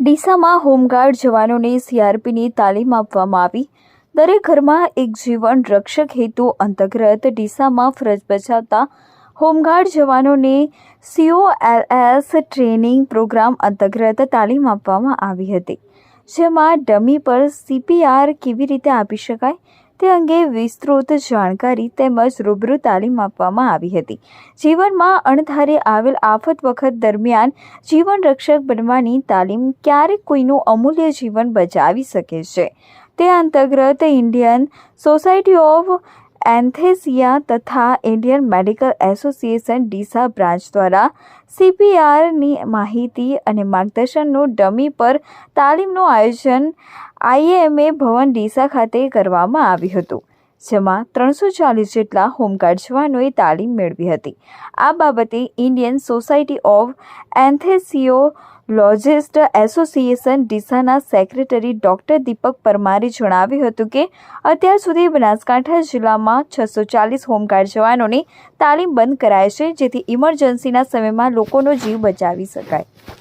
ડીસામાં home guard જવાનોને સીઆરપીની તાલીમ આપવામાં આવી. દરેક ઘરમાં એક જીવન રક્ષક હેતુ અંતર્ગત ડીસામાં ફરજ બજાવતા હોમગાર્ડ જવાનોને સીઓએલએસ ટ્રેનિંગ પ્રોગ્રામ અંતર્ગત તાલીમ આપવામાં આવી હતી. જેમાં ડમી પર સીપીઆર કેવી રીતે આપી શકાય? તે અંગે વિસ્તૃત જાણકારી તેમજ રૂબરૂ તાલીમ આપવામાં આવી હતી. જીવનમાં અણધારે આવેલ આફત વખત દરમિયાન જીવન રક્ષક બનવાની તાલીમ ક્યારેક કોઈનું અમૂલ્ય જીવન બચાવી શકે છે. તે અંતર્ગત ઇન્ડિયન સોસાયટી ઓફ એન્થેસિયા તથા Indian medical association Deesa branch દ્વારા સીપીઆરની માહિતી અને માર્ગદર્શનનું ડમી પર તાલીમનું આયોજન આઈએમએ ભવન ડીસા ખાતે કરવામાં આવ્યું હતું. જેમાં ત્રણસો ચાલીસ જેટલા હોમગાર્ડ જવાનોએ તાલીમ મેળવી હતી. આ બાબતે Indian society of anaesthesiologist association ડીસાના secretary doctor Deepak પરમારે જણાવ્યું હતું કે, અત્યાર સુધી બનાસકાંઠા જિલ્લામાં છસો ચાલીસ હોમગાર્ડ જવાનોને તાલીમ બંધ કરાય છે, જેથી ઇમરજન્સીના સમયમાં લોકોનો જીવ બચાવી શકાય.